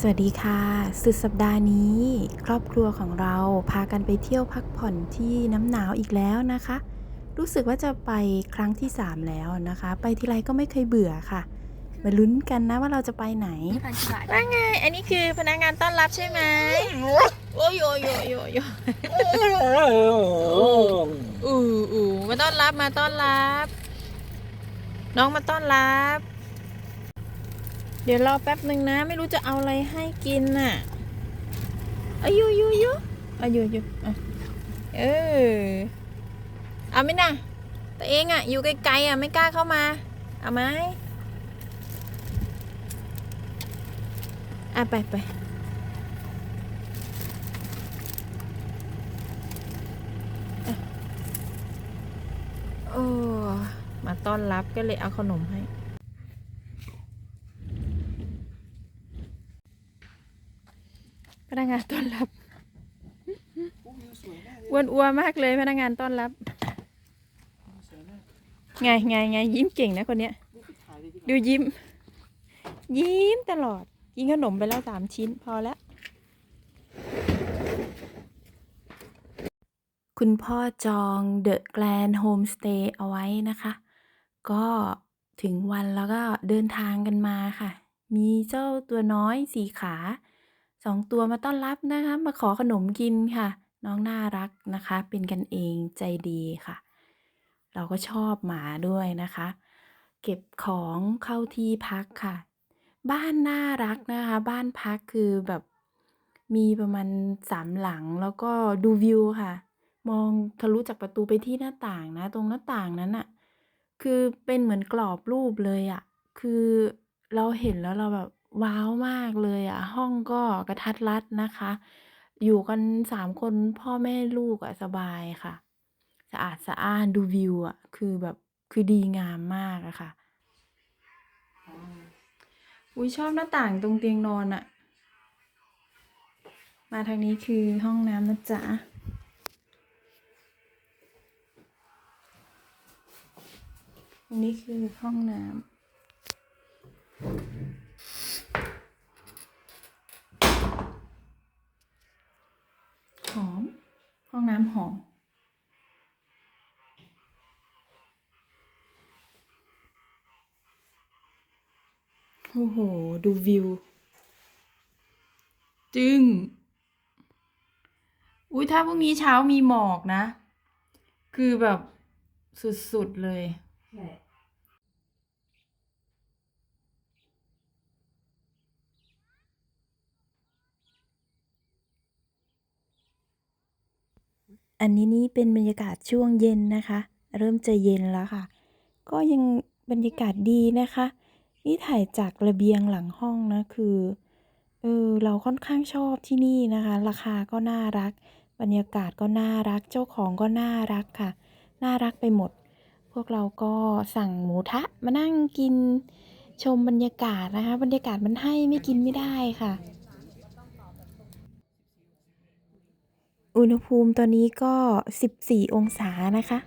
สวัสดีค่ะ สุดสัปดาห์นี้ ครอบครัวของเราพากันไปเที่ยวพักผ่อนที่น้ำหนาวอีกแล้วนะคะ รู้สึกว่าจะไปครั้งที่ 3 แล้วนะคะ ไปทีไรก็ไม่เคยเบื่อค่ะ มาลุ้นกันนะว่าเราจะไปไหนว่าไง อันนี้คือพนักงานต้อนรับใช่ไหมโอ้ยโยโยโยโยอูอูมาต้อนรับมาต้อนรับ น้องมาต้อนรับ เดี๋ยวรอแป๊บหนึ่งนะ ไม่รู้จะเอาอะไรให้กินน่ะอายุยุยุอายุยุอะเออเอาไหมน่ะตัวเองอะ อยู่ไกลๆอะไม่กล้าเข้ามา เอาไหมอะไปไปอะโอ้มาต้อนรับก็เลยเอาขนมให้ นักงานต้อนรับอ้วนอัวมากเลยพนักงานต้อนรับ ไงไงไงยิ้มเก่งนะคนเนี้ย ดูยิ้ม ยิ้มตลอด กินขนมไปแล้วสามชิ้นพอแล้วคุณพ่อจองเดอะแกลนโฮมสเตย์เอาไว้นะคะ ก็ถึงวันแล้วก็เดินทางกันมาค่ะ มีเจ้าตัวน้อยสี่ขา สองตัวมาต้อนรับนะคะ มาขอขนมกินค่ะ น้องน่ารักนะคะ เป็นกันเองใจดีค่ะ เราก็ชอบหมาด้วยนะคะ เก็บของเข้าที่พักค่ะ บ้านน่ารักนะคะ บ้านพักคือแบบมีประมาณสามหลังแล้วก็ดูวิวค่ะ มองทะลุจากประตูไปที่หน้าต่างนะ ตรงหน้าต่างนั้นอะคือเป็นเหมือนกรอบรูปเลยอะคือเราเห็นแล้วเราแบบ ว้าวมากเลยอะห้องก็กระทัดรัดนะคะ อยู่กันสามคนพ่อแม่ลูกอะสบายค่ะ สะอาดสะอ้านดูวิวอะคือแบบคือดีงามมากอะค่ะอุ้ยชอบหน้าต่างตรงเตียงนอนอะมาทางนี้คือห้องน้ำนะจ๊ะตรงนี้คือห้องน้ำ หอม ห้องน้ำหอม โอ้โห ดูวิว จึง อุ้ยถ้าพรุ่งนี้เช้ามีหมอกนะ คือแบบสุด ๆ เลย อันนี้นี่เป็นบรรยากาศช่วงเย็นนะคะ เริ่มจะเย็นแล้วค่ะ ก็ยังบรรยากาศดีนะคะ นี่ถ่ายจากระเบียงหลังห้องนะคือเออเราค่อนข้างชอบที่นี่นะคะ ราคาก็น่ารัก บรรยากาศก็น่ารัก เจ้าของก็น่ารักค่ะ น่ารักไปหมด พวกเราก็สั่งหมูทะมานั่งกินชมบรรยากาศนะคะ บรรยากาศมันให้ไม่กินไม่ได้ค่ะ อุณหภูมิตอนนี้ก็ 14 องศานะคะ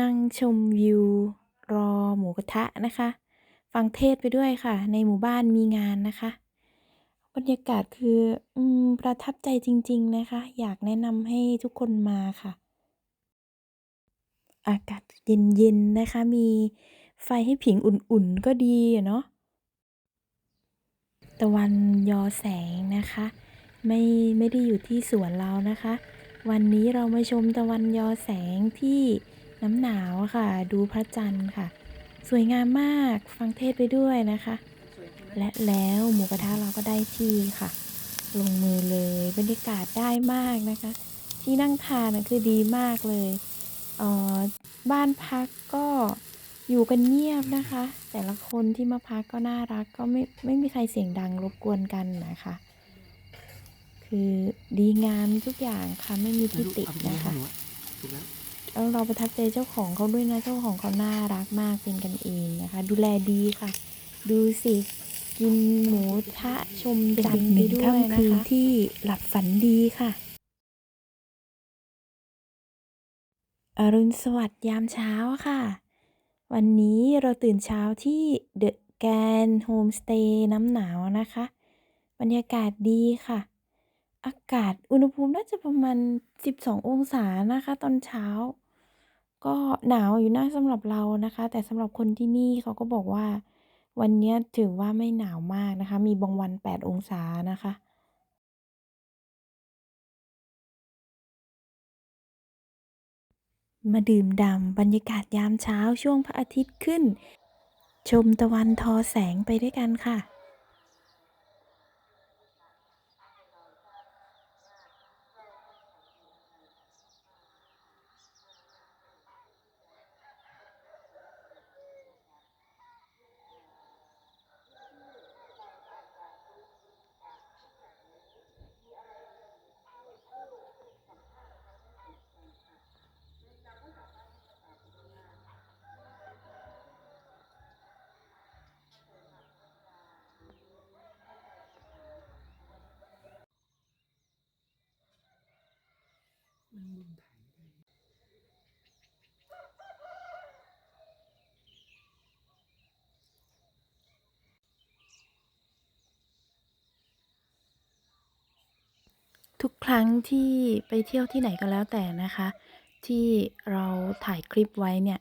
นั่งชมวิว รอหมูกระทะนะคะ ฟังเทศไปด้วยค่ะ ในหมู่บ้านมีงานนะคะ รรยากาศคือ อืม ประทับใจจริง ๆ นะคะ อยากแนะนำให้ทุกคนมาค่ะ อากาศเย็น ๆ นะคะ มีไฟให้ผิงอุ่น ๆ ก็ดีเนาะ ตะวันยอแสงนะคะ ไม่ไม่ได้อยู่ที่สวนเรานะคะ วันนี้เรามาชมตะวันยอแสงที่น้ำหนาวค่ะ ดูพระจันทร์ค่ะ สวยงามมาก ฟังเทศไปด้วยนะคะ และแล้วหมูกระทะเราก็ได้ที่ค่ะ ลงมือเลยบรรยากาศได้มากนะคะ ที่นั่งทานนะคือดีมากเลยเอ่อบ้านพักก็อยู่กันเงียบนะคะ แต่ละคนที่มาพักก็น่ารักก็ไม่ไม่มีใครเสียงดังรบกวนกันนะคะ คือดีงามทุกอย่างค่ะไม่มีที่ตินะคะถูกแล้วแล้วเราประทับใจเจ้าของเขาด้วยนะเจ้าของเขาน่ารักมากเป็นกันเองนะคะ ดูแลดีค่ะ ดูสิ กินหมูทะชมจันทร์ไปด้วยนะคะที่หลับฝันดีค่ะ อรุณสวัสดิ์ยามเช้าค่ะ วันนี้เราตื่นเช้าที่เดอะแกนโฮมสเตย์น้ำหนาวนะคะ บรรยากาศดีค่ะ อากาศอุณหภูมิน่าจะประมาณ 12 องศานะคะ ตอนเช้า ก็หนาวอยู่นะสำหรับเรานะคะ แต่สำหรับคนที่นี่เขาก็บอกว่า วันนี้ถือว่าไม่หนาวมากนะคะ มีบางวัน 8 องศานะคะมาดื่มด่ำบรรยากาศยามเช้าช่วงพระอาทิตย์ขึ้น ชมตะวันทอแสงไปด้วยกันค่ะ ทุกครั้งที่ไปเที่ยวที่ไหนก็แล้วแต่นะคะ ที่เราถ่ายคลิปไว้เนี่ย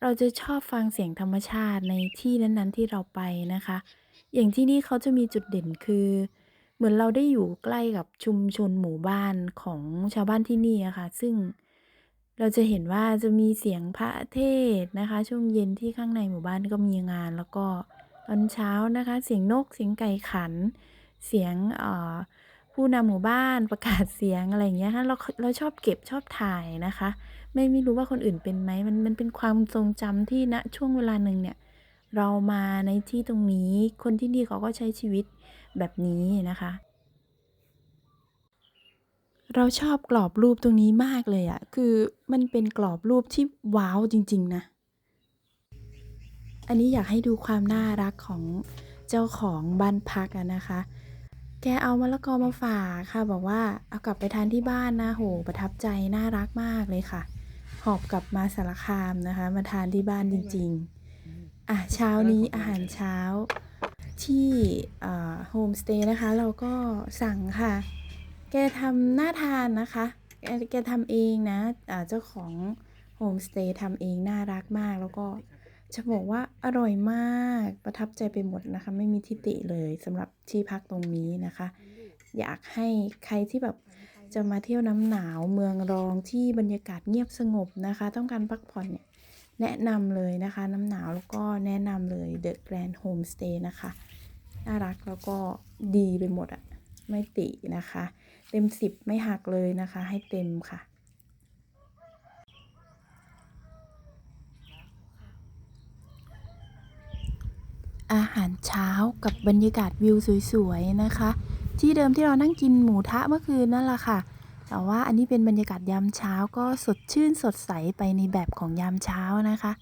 เราจะชอบฟังเสียงธรรมชาติในที่นั้นๆที่เราไปนะคะ อย่างที่นี่เขาจะมีจุดเด่นคือ เหมือนเราได้อยู่ใกล้กับชุมชนหมู่บ้านของชาวบ้านที่นี่อะค่ะ ซึ่งเราจะเห็นว่าจะมีเสียงพระเทศน์นะคะ ช่วงเย็นที่ข้างในหมู่บ้านก็มีงาน แล้วก็ตอนเช้านะคะ เสียงนกเสียงไก่ขัน เสียงเอ่อ ผู้นำหมู่บ้านประกาศเสียงอะไรอย่างเงี้ยค่ะเราเราชอบเก็บชอบถ่ายนะคะ ไม่ไม่รู้ว่าคนอื่นเป็นไหมมันมันเป็นความทรงจำที่ณช่วงเวลาหนึ่งเนี่ยเรามาในที่ตรงนี้คนที่นี่เขาก็ใช้ชีวิตแบบนี้นะคะเราชอบกรอบรูปตรงนี้มากเลยอะคือมันเป็นกรอบรูปที่ว้าวจริง ๆ นะ อันนี้อยากให้ดูความน่ารักของเจ้าของบ้านพักอะนะคะ แกเอามะละกอมาฝากค่ะ บอกว่าเอากลับไปทานที่บ้านนะโหประทับใจน่ารักมากเลยค่ะ หอบกลับมาสารคามนะคะ มาทานที่บ้านจริง ๆ อะเช้านี้อาหารเช้าที่โฮมสเตย์นะคะ เราก็สั่งค่ะ แกทำน่าทานนะคะ แกแกทำเองนะะเจ้าของโฮมสเตย์ทำเองน่ารักมากแล้วก็ จะบอกว่าอร่อยมากประทับใจไปหมดนะคะ ไม่มีทิฏฐิเลยสำหรับที่พักตรงนี้นะคะ อยากให้ใครที่แบบจะมาเที่ยวน้ำหนาวเมืองรองที่บรรยากาศเงียบสงบนะคะ ต้องการพักผ่อนเนี่ยแนะนำเลยนะคะ น้ำหนาวแล้วก็แนะนำเลย The Grand Homestay นะคะ น่ารักแล้วก็ดีไปหมดอะไม่ตินะคะ เต็มสิบไม่หักเลยนะคะ ให้เต็มค่ะ อาหารเช้ากับบรรยากาศวิวสวยๆนะคะ ที่เดิมที่เรานั่งกินหมูทะเมื่อคืนนั่นแหละค่ะ แต่ว่าอันนี้เป็นบรรยากาศยามเช้าก็สดชื่นสดใสไปในแบบของยามเช้านะคะ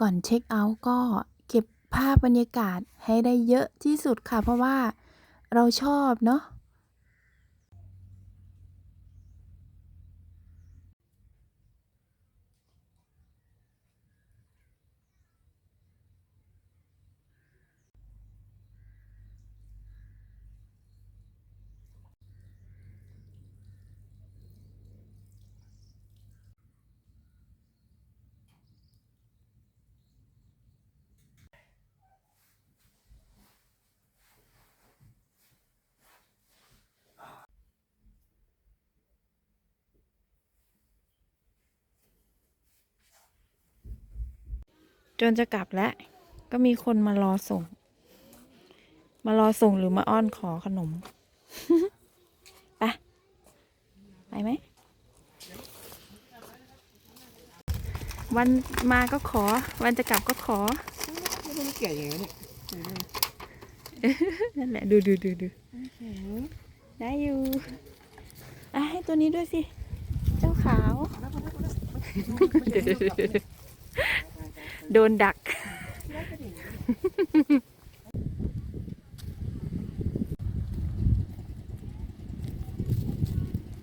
ก่อนเช็คเอาท์ก็เก็บภาพบรรยากาศให้ได้เยอะที่สุดค่ะ เพราะว่าเราชอบเนาะ จนจะกลับแล้วก็มีคนมารอส่ง มารอส่งหรือมาอ้อนขอขนม ไป ไปไหม วันมาก็ขอ วันจะกลับก็ขอไม่รู้มันแก่ยังไงเนี่ยนั่นแหละดูดูดูดูได้อยู่ให้ตัวนี้ด้วยสิ เจ้าขาว โดนดัก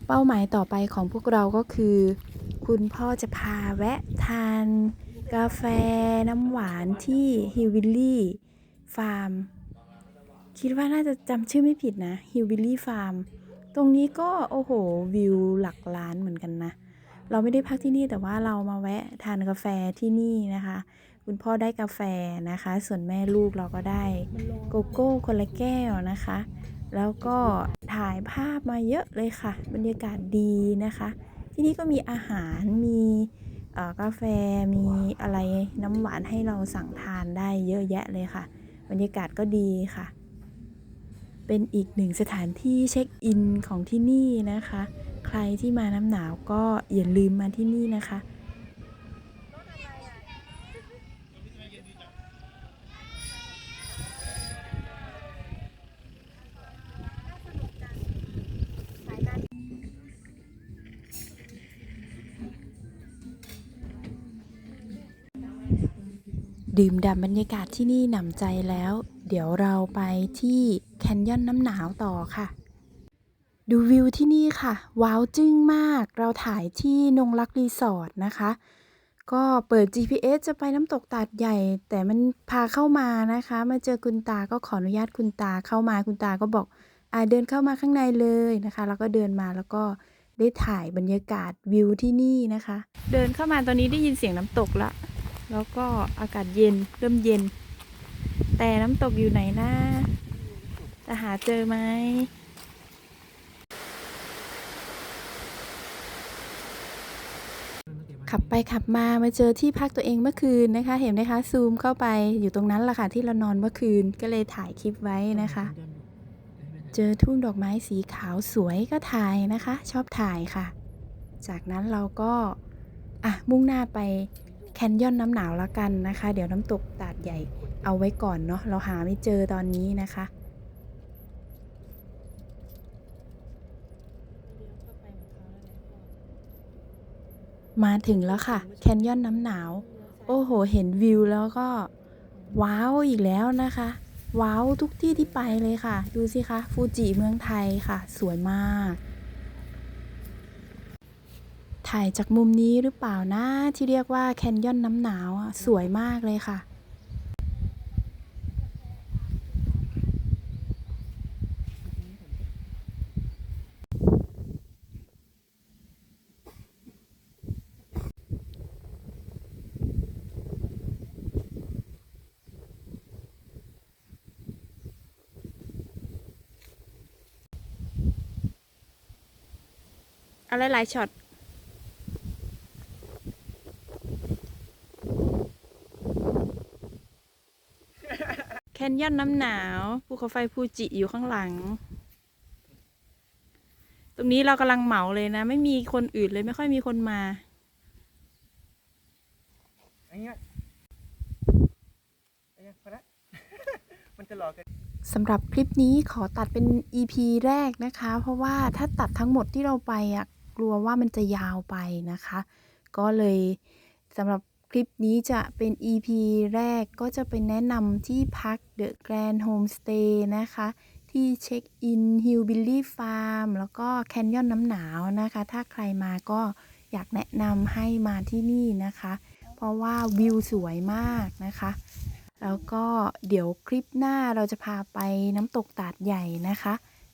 เป้าหมายต่อไปของพวกเราก็คือ คุณพ่อจะพาแวะทาน กาแฟน้ำหวานที่ฮิววิลลี่ฟาร์ม คิดว่าน่าจะจำชื่อไม่ผิดนะฮิววิลลี่ฟาร์ม ตรงนี้ก็โอ้โหวิวหลักล้านเหมือนกันนะ เราไม่ได้พักที่นี่แต่ว่าเรามาแวะทานกาแฟที่นี่นะคะ คุณพ่อได้กาแฟนะคะ ส่วนแม่ลูกเราก็ได้โกโก้คนละแก้วนะคะ แล้วก็ถ่ายภาพมาเยอะเลยค่ะ บรรยากาศดีนะคะ ที่นี่ก็มีอาหารมีกาแฟมีอะไรน้ำหวานให้เราสั่งทานได้เยอะแยะเลยค่ะ บรรยากาศก็ดีค่ะ เป็นอีกหนึ่งสถานที่เช็คอินของที่นี่นะคะ ใครที่มาน้ำหนาวก็อย่าลืมมาที่นี่นะคะ ดื่มด่ำบรรยากาศที่นี่หนำใจแล้ว เดี๋ยวเราไปที่แคนยอนน้ำหนาวต่อค่ะ ดูวิวที่นี่ค่ะ ว้าวจึ้งมาก เราถ่ายที่นงรักรีสอร์ทนะคะ ก็เปิด GPS จะไปน้ำตกตาดใหญ่ แต่มันพาเข้ามานะคะ มาเจอคุณตาก็ขออนุญาตคุณตาเข้ามาคุณตาก็บอกอ่าเดินเข้ามาข้างในเลยนะคะ แล้วก็เดินมาแล้วก็ได้ถ่ายบรรยากาศวิวที่นี่นะคะ เดินเข้ามาตอนนี้ได้ยินเสียงน้ำตกละ แล้วก็อากาศเย็นเริ่มเย็น แต่น้ำตกอยู่ไหนนะจะหาเจอไหม ขับไปขับมามาเจอที่พักตัวเองเมื่อคืนนะคะ เห็นไหมคะซูมเข้าไปอยู่ตรงนั้นแหละค่ะที่เรานอนเมื่อคืนก็เลยถ่ายคลิปไว้นะคะ เจอทุ่งดอกไม้สีขาวสวยก็ถ่ายนะคะ ชอบถ่ายค่ะ จากนั้นเราก็อะมุ่งหน้าไปแคนยอนน้ำหนาวแล้วกันนะคะ เดี๋ยวน้ำตกตาดใหญ่เอาไว้ก่อนเนาะเราหาไม่เจอตอนนี้นะคะ มาถึงแล้วค่ะแคนยอนน้ำหนาว โอ้โห เห็นวิวแล้วก็ ว้าวอีกแล้วนะคะ ว้าวทุกที่ที่ไปเลยค่ะ ดูสิคะฟูจิเมืองไทยค่ะ สวยมาก ถ่ายจากมุมนี้หรือเปล่านะ ที่เรียกว่าแคนยอนน้ำหนาวอะสวยมากเลยค่ะ อะไรหลายช็อตแคนยอนน้ำหนาวภูเขาไฟฟูจิอยู่ข้างหลัง ตรงนี้เรากำลังเหมาเลยนะ ไม่มีคนอื่นเลยไม่ค่อยมีคนมาอันนี้อันนี้พอละมันจะหลอกกันสำหรับคลิปนี้ขอตัดเป็น EP แรกนะคะ เพราะว่าถ้าตัดทั้งหมดที่เราไปอะ กลัวว่ามันจะยาวไปนะคะ ก็เลยสำหรับคลิปนี้จะเป็น EP แรกก็จะเป็นแนะนำที่พัก The Grand Homestay นะคะ ที่เช็คอิน Hillbilly Farm แล้วก็แคนยอนน้ำหนาวนะคะ ถ้าใครมาก็อยากแนะนำให้มาที่นี่นะคะ เพราะว่าวิวสวยมากนะคะ แล้วก็เดี๋ยวคลิปหน้าเราจะพาไปน้ำตกตาดใหญ่นะคะ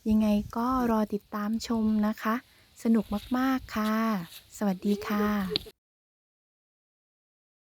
ยังไงก็รอติดตามชมนะคะ สนุกมาก ๆ ค่ะ สวัสดีค่ะ